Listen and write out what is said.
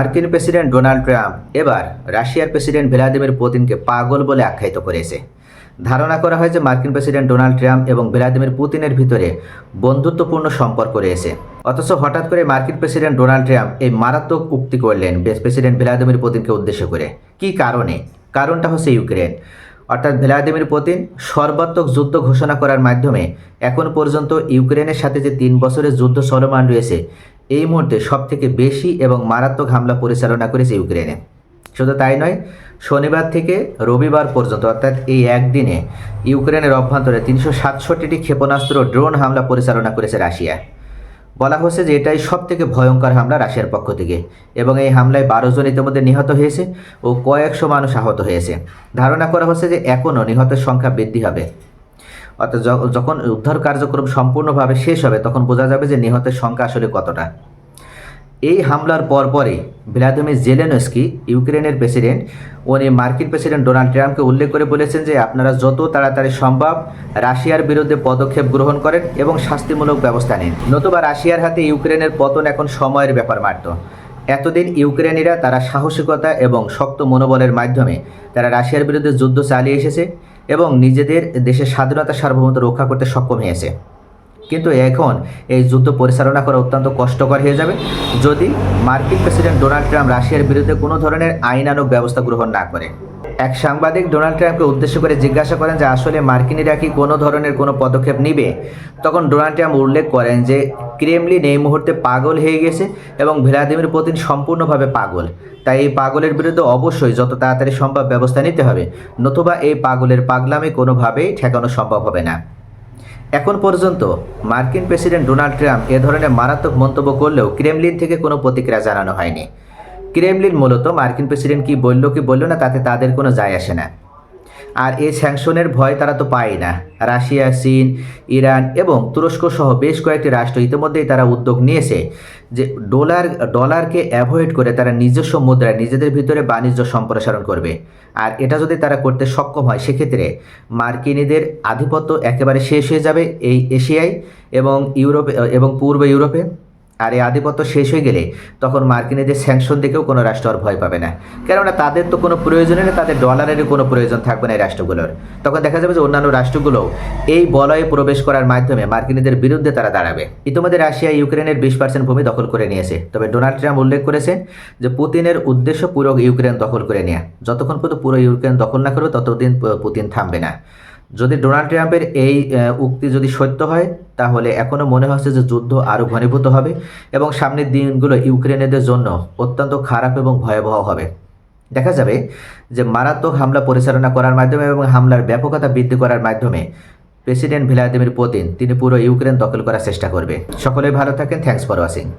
মার্কিন president Donald Trump এবার রাশিয়ার প্রেসিডেন্ট ভ্লাদিমির পুতিনকে পাগল বলে আখ্যায়িত করেছে। ধারণা করা হয় যে মার্কিন প্রেসিডেন্ট ডোনাল্ড ট্রাম্প এবং ভ্লাদিমির পুতিনের ভিতরে বন্ধুত্বপূর্ণ সম্পর্ক রয়েছে। অথচ হঠাৎ করে মার্কিন প্রেসিডেন্ট ডোনাল্ড ট্রাম্প এই মারাত্মক উক্তি করলেন প্রেসিডেন্ট ভ্লাদিমির পুতিনকে উদ্দেশ্য করে। কী কারণে? কারণটা হচ্ছে ইউক্রেন। অর্থাৎ ভ্লাদিমির পুতিন সর্বাত্মক যুদ্ধ ঘোষণা করার মাধ্যমে এখন পর্যন্ত ইউক্রেনের সাথে যে তিন বছরের যুদ্ধ চলমান রয়েছে এই মুহূর্তে সবথেকে বেশি এবং মারাত্মক হামলা পরিচালনা করেছে ইউক্রেনে। শুধু তাই নয়, শনিবার থেকে রবিবার পর্যন্ত, অর্থাৎ এই একদিনে, ইউক্রেনের অভ্যন্তরে তিনশো সাতষট্টিটি ক্ষেপণাস্ত্র ড্রোন হামলা পরিচালনা করেছে রাশিয়া। বলা হচ্ছে যে এটাই সব থেকে ভয়ঙ্কর হামলা রাশিয়ার পক্ষ থেকে এবং এই হামলায় বারো জন ইতিমধ্যে নিহত হয়েছে ও কয়েকশো মানুষ আহত হয়েছে। ধারণা করা হচ্ছে যে এখনও নিহতের সংখ্যা বৃদ্ধি হবে। অর্থাৎ যখন উদ্ধার কার্যক্রম সম্পূর্ণভাবে শেষ হবে, তখন বোঝা যাবে যে নিহতের সংখ্যা আসলে কতটা। এই হামলার পরপরই ভ্লাদিমির জেলেনস্কি ইউক্রেনের প্রেসিডেন্ট উনি মার্কিন প্রেসিডেন্ট ডোনাল্ড ট্রাম্পকে উল্লেখ করে বলেছেন যে আপনারা যত তাড়াতাড়ি সম্ভব রাশিয়ার বিরুদ্ধে পদক্ষেপ গ্রহণ করেন এবং শাস্তিমূলক ব্যবস্থা নিন। নতুবা রাশিয়ার হাতে ইউক্রেনের পতন এখন সময়ের ব্যাপার মাত্র। এতদিন ইউক্রেনিরা তারা সাহসিকতা এবং শক্ত মনোবলের মাধ্যমে তারা রাশিয়ার বিরুদ্ধে যুদ্ধ চালিয়ে এসেছে এবং নিজেদের দেশের স্বাধীনতা সার্বভৌমত্ব রক্ষা করতে সক্ষম হয়েছে। কিন্তু এখন এই যুদ্ধ পরিচালনা করা অত্যন্ত কষ্টকর হয়ে যাবে। যদি মার্কিন প্রেসিডেন্ট ডোনাল্ড ট্রাম্প রাশিয়ার বিরুদ্ধে কোনো ধরনের আইনানুগ ব্যবস্থা গ্রহণ না করে এক সাংবাদিক ডোনাল্ড ট্রাম্পকে উদ্দেশ্য করে জিজ্ঞাসা করেন যে আসলে মার্কিনিরা কি কোনো ধরনের কোনো পদক্ষেপ নিবে? তখন ডোনাল্ড ট্রাম্প উল্লেখ করেন যে ক্রেমলিন এই মুহূর্তে পাগল হয়ে গেছে এবং ভ্লাদিমির পুতিন সম্পূর্ণভাবে পাগল। তাই এই পাগলের বিরুদ্ধে অবশ্যই যত তাড়াতাড়ি সম্ভব ব্যবস্থা নিতে হবে, নতুবা এই পাগলের পাগলামি কোনোভাবেই ঠেকানো সম্ভব হবে না। এখন পর্যন্ত মার্কিন প্রেসিডেন্ট ডোনাল্ড ট্রাম্প এ ধরনের মারাত্মক মন্তব্য করলেও ক্রেমলিন থেকে কোনো প্রতিক্রিয়া জানানো হয়নি। ক্রেমলিন মূলত মার্কিন প্রেসিডেন্ট কি বলল কি বলল না তাতে তাদের কোনো যায় আসে না। আর এই স্যাংশনের ভয় তারা তো পায় না। রাশিয়া, চীন, ইরান এবং তুরস্ক সহ বেশ কয়েকটি রাষ্ট্র ইতিমধ্যেই তারা উদ্যোগ নিয়েছে যে ডলার, ডলারকে অ্যাভয়েড করে তারা নিজস্ব মুদ্রায় নিজেদের ভিতরে বাণিজ্য সম্প্রসারণ করবে। আর এটা যদি তারা করতে সক্ষম হয়, সেক্ষেত্রে মার্কিনীদের আধিপত্য একেবারে শেষ হয়ে যাবে এই এশিয়ায় এবং ইউরোপে, এবং পূর্ব ইউরোপে। আর এই আধিপত্য শেষ হয়ে গেলে তখন মার্কিনীদের স্যাংশন দেখেও কোনো রাষ্ট্র আর ভয় পাবে না। কেননা তাদের তো কোনো প্রয়োজনই নেই, তাদের ডলারেরও কোনো প্রয়োজন থাকবে না এই রাষ্ট্রগুলোর। তখন দেখা যাবে যে অন্যান্য রাষ্ট্রগুলোও এই বলয়ে প্রবেশ করার মাধ্যমে মার্কিনীদের বিরুদ্ধে তারা দাঁড়াবে। ইতিমধ্যে রাশিয়া ইউক্রেনের বিশ পার্সেন্ট ভূমি দখল করে নিয়েছে। তবে ডোনাল্ড ট্রাম্প উল্লেখ করেছেন যে পুতিনের উদ্দেশ্য পুরো ইউক্রেন দখল করে নেওয়া যতক্ষণ পর্যন্ত পুরো ইউক্রেন দখল না করবে, ততদিন পুতিন থামবে না। যদি ডোনাল্ড ট্রাম্পের এই উক্তি যদি সত্য হয়, তাহলে এখনও মনে হচ্ছে যে যুদ্ধ আরও ঘনীভূত হবে এবং সামনের দিনগুলো ইউক্রেনীয়দের জন্য অত্যন্ত খারাপ এবং ভয়াবহ হবে। দেখা যাবে যে মারাত্মক হামলা পরিচালনা করার মাধ্যমে এবং হামলার ব্যাপকতা বৃদ্ধি করার মাধ্যমে প্রেসিডেন্ট ভ্লাদিমির পুতিন, তিনি পুরো ইউক্রেন দখল করার চেষ্টা করবে। সকলে ভালো থাকেন, থ্যাঙ্কস ফর ওয়াচিং।